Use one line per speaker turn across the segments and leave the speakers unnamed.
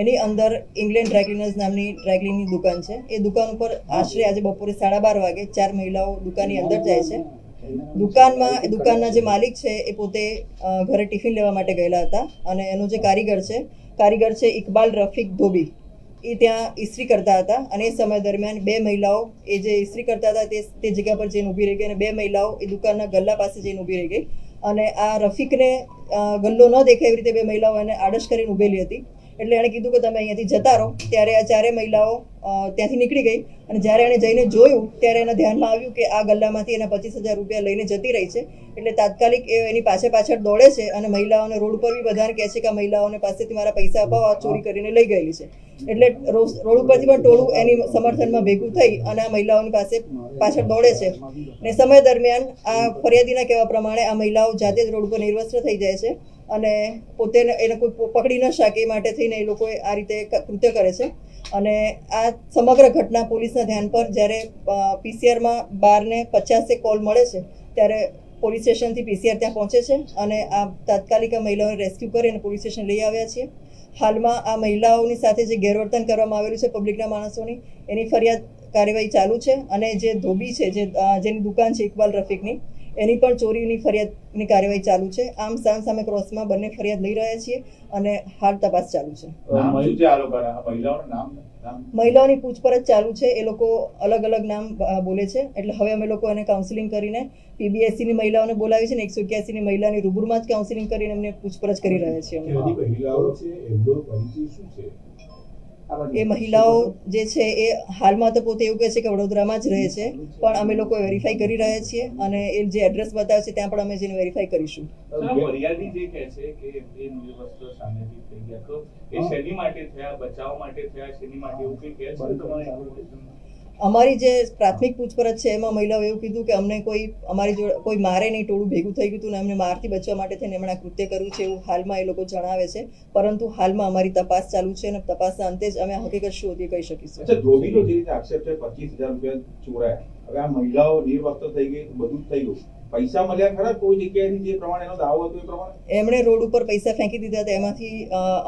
એની અંદર ઇંગ્લેન્ડ ડ્રાયક્લીનર્સ નામની ડ્રાયક્લીનની દુકાન છે. એ દુકાન ઉપર આશરે આજે બપોરે સાડા બાર વાગે ચાર મહિલાઓ દુકાનની અંદર જાય છે. દુકાનમાં, દુકાનના જે માલિક છે એ પોતે ઘરે ટિફિન લેવા માટે ગયેલા હતા અને એનો જે કારીગર છે કારીગર છે ઇકબાલ રફીક ધોબી. એ ત્યાં ઇસ્ત્રી કરતા હતા અને એ સમય દરમિયાન બે મહિલાઓ, એ જે ઇસ્ત્રી કરતા હતા તે તે જગ્યા પર જઈને ઊભી રહી ગઈ અને બે મહિલાઓ એ દુકાનના ગલ્લા પાસે જઈને ઊભી રહી ગઈ. અને આ રફીકને ગલ્લો ન દેખાય એવી રીતે બે મહિલાઓ એને આડશ કરીને ઊભેલી હતી. એટલે એણે કીધું કે તમે અહીંયાથી જતા રહો. ત્યારે આ ચારે મહિલાઓ ત્યાંથી નીકળી ગઈ. અને જ્યારે એણે જઈને જોયું, ત્યારે એના ધ્યાનમાં આવ્યું કે આ ગલ્લામાંથી એના પચીસ હજાર રૂપિયા લઈને જતી રહી છે. એટલે તાત્કાલિક એ એની પાછળ પાછળ દોડે છે અને મહિલાઓને રોડ પર બી બધાને કહે છે કે આ મહિલાઓને પાસેથી મારા પૈસા અપાવો, આ ચોરી કરીને લઈ ગયેલી છે. એટલે રોડ ઉપરથી પણ ટોળું એની સમર્થનમાં ભેગું થઈ અને આ મહિલાઓની પાસે પાછળ દોડે છે. ને સમય દરમિયાન આ ફરિયાદીના કહેવા પ્રમાણે આ મહિલાઓ જાતે જ રોડ ઉપર નિર્વસ્ત્ર થઈ જાય છે. અને પોતે એને કોઈ પકડી ન શકે એ માટે થઈને એ લોકોએ આ રીતે કૃત્ય કરે છે. અને આ સમગ્ર ઘટના પોલીસના ધ્યાન પર જ્યારે પીસીઆરમાં બારને પચાસે કોલ મળે છે, ત્યારે પોલીસ સ્ટેશનથી પીસીઆર ત્યાં પહોંચે છે અને આ તાત્કાલિક મહિલાઓને રેસ્ક્યુ કરી અને પોલીસ સ્ટેશન લઈ આવ્યા છીએ. હાલમાં આ મહિલાઓની સાથે જે ગેરવર્તન કરવામાં આવેલું છે પબ્લિકના માણસોની, એની ફરિયાદ કાર્યવાહી ચાલુ છે અને જે ધોબી છે, જે જેની દુકાન છે ઇકબાલ રફીકની એની પણ ચોરીની ફરિયાદની કાર્યવાહી ચાલુ છે. આમ સામ સામે ક્રોસમાં બંને ફરિયાદ લઈ રહ્યા છીએ અને હાલ તપાસ ચાલુ છે.
મહિલાઓના
પૂછપરછ ચાલુ છે. એ લોકો અલગ અલગ નામ બોલે છે. એટલે હવે અમે લોકો એને કાઉન્સિલિંગ કરીને પીબીએસસીની ની મહિલાઓને બોલાવી છે ને એકસો એક્યાસીની મહિલાની રૂબરૂમાં જ કાઉન્સિલિંગ કરીને એમને પૂછપરછ કરી રહ્યા છીએ એ મહિલાઓ જે છે એ હાલમાં તો પોતે એવું કહે છે કે વડોદરામાં જ રહે છે પણ અમે લોકો વેરીફાઈ કરી રહ્યા છીએ અને એ જે એડ્રેસ બતાવે છે ત્યાં પણ અમે જઈને વેરીફાઈ કરીશું.
સર, જે કહે છે કે એ નિર્વસ્ત્ર સામેથી થઈ ગયા. તો એ શેની માટે થયા બચાવ માટે થયા માટે એવું કંઈ કહે છે?
અમારી જે પ્રાથમિક પૂછપરછ છે, એમાં મહિલાઓ એવું કીધું કે અમને કોઈ, અમારી જોડે કોઈ મારે નહીં, ટોળું ભેગું થઈ ગયું હતું ને અમને મારથી બચવા માટે થઈને એમણે કૃત્ય કર્યું છે એવું હાલમાં એ લોકો જણાવે છે. પરંતુ હાલમાં અમારી તપાસ ચાલુ છે અને તપાસના અંતે જ અમે હકીકત શું હતી કહી શકીશું.
ધોબીનો જે રીતે આક્ષેપ છે, પચીસ હજાર રૂપિયા ચોરાયા. હવે આ મહિલાઓ નિર્વસ્ત્ર થઈ ગઈ, બધું થઈ ગયું. પૈસા મળ્યા ખરા? કોઈ જગ્યાએથી જે પ્રમાણે એનો દાવો હતો એ પ્રમાણે?
એમણે રોડ ઉપર પૈસા ફેંકી દીધા હતા. એમાંથી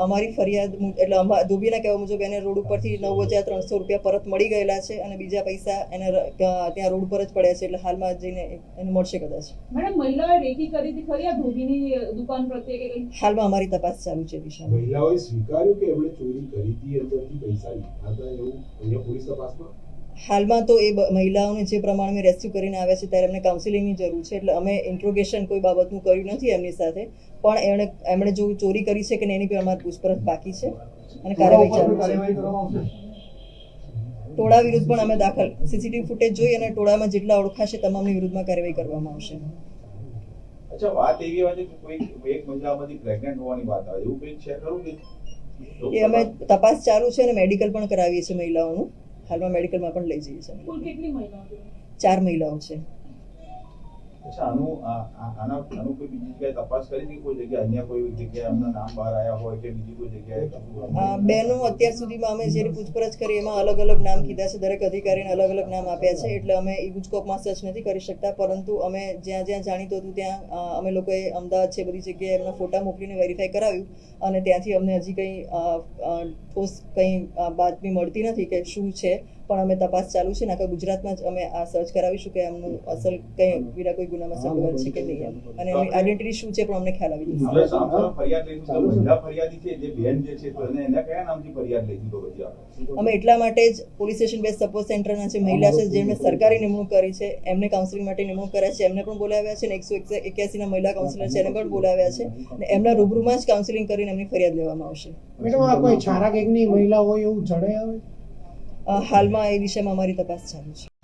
અમારી ફરિયાદ એટલે ધોબીના કહેવા મુજબ એને રોડ ઉપરથી નવ હજાર ત્રણસો રૂપિયા પરત મળી ગયેલા છે અને બીજા પૈસા એને ત્યાં ત્યાં રોડ ઉપર જ પડ્યા છે એટલે હાલમાં જઈને એને મળશે કદાચ.
મેડમ મહિલાએ રેકી કરી હતી ખરી? આ ધોબીની દુકાન પ્રત્યે કે
હાલમાં અમારી તપાસ ચાલુ છે દિશા
મહિલાઓએ સ્વીકાર્યું કે એમણે ચોરી કરી હતી? અંદરથી પૈસા લીધા હતા એવું અહીંયા પોલીસ તપાસમાં?
હાલમાં તો એ મહિલાઓને જે પ્રમાણે રેસ્ક્યુ કરીને આવ્યા છે ત્યારે એમને કાઉન્સિલિંગની જરૂર છે. એટલે અમે ઇન્ટ્રોગેશન કોઈ બાબતનું કર્યું નથી એમની સાથે. પણ એમણે એમણે જો ચોરી કરી છે કે નહીં એની પણ અમારી પૂછપરછ બાકી છે. અને કાર્યવાહી ચાલુ છે. ટોળા વિરુદ્ધ પણ અમે દાખલ સીસીટીવી ફૂટેજ જોઈ અને ટોળામાં જેટલા ઓળખાશે તમામની વિરુદ્ધમાં કાર્યવાહી કરવામાં આવશે.
અચ્છા વાત એવી હોય છે કે કોઈ એક મહિલામાંથી પ્રેગ્નન્ટ હોવાની વાત આવે એવું કંઈક છે ખરું કે?
એ અમે તપાસ ચાલુ છે અને મેડિકલ પણ કરાવીએ છીએ મહિલાઓનું. હાલમાં મેડિકલમાં પણ લઈ જઈએ છીએ ચાર મહિલાઓ છે.
અચ્છા, આનું
બેનો અત્યાર સુધીમાં અમે જે પૂછપરછ કરી એમાં અલગ અલગ નામ કીધા છે, દરેક અધિકારીને અલગ અલગ નામ આપ્યા છે, એટલે અમે ઈ ગુજકોપમાં સર્ચ નથી કરી શકતા, પરંતુ અમે જ્યાં જ્યાં જાણીતું હતું ત્યાં અમે લોકોએ અમદાવાદ છે બધી જગ્યાએ એમના ફોટા મોકલીને વેરીફાઈ કરાવ્યું અને ત્યાંથી અમને હજી કંઈ ઠોસ કંઈ બાતમી મળતી નથી કે શું છે. પણ અમે તપાસ ચાલુ છે ને આખા ગુજરાતમાં જ અમે આ સર્ચ કરાવીશું કે એમનું અસલ કઈ બીજા કોઈ ગુનામાં સંડોવાયેલ છે કે નહીં અને એમની આઈડેન્ટિટી શું છે પણ અમને ખ્યાલ આવી જશે.
આપણે સામ ફરિયાદ લઈશું તો મહિલા ફરિયાદી છે જે બેન જે છે તો એને એના કયા નામથી ફરિયાદ લઈશું તો પછી આપણે?
અમે એટલા માટે જ પોલીસ સ્ટેશન બેઝ સપોર્ટ સેન્ટરના જે મહિલા છે જેમણે સરકારી નિમણૂક કરી છે એમને કાઉન્સિલિંગ માટે નિમણૂક કર્યા છે એમને પણ બોલાવ્યા છે અને એકસો એક્યાસીના મહિલા કાઉન્સિલર છે એને પણ બોલાવ્યા છે અને એમના રૂબરૂમાં જ કાઉન્સિલિંગ કરીને એમની ફરિયાદ લેવામાં આવશે.
મેડમ આ કોઈ છારા ગેંગની મહિલા હોય એવું જણાય આવે?
હાલમાં એ દિશામાં અમારી તપાસ ચાલુ છે.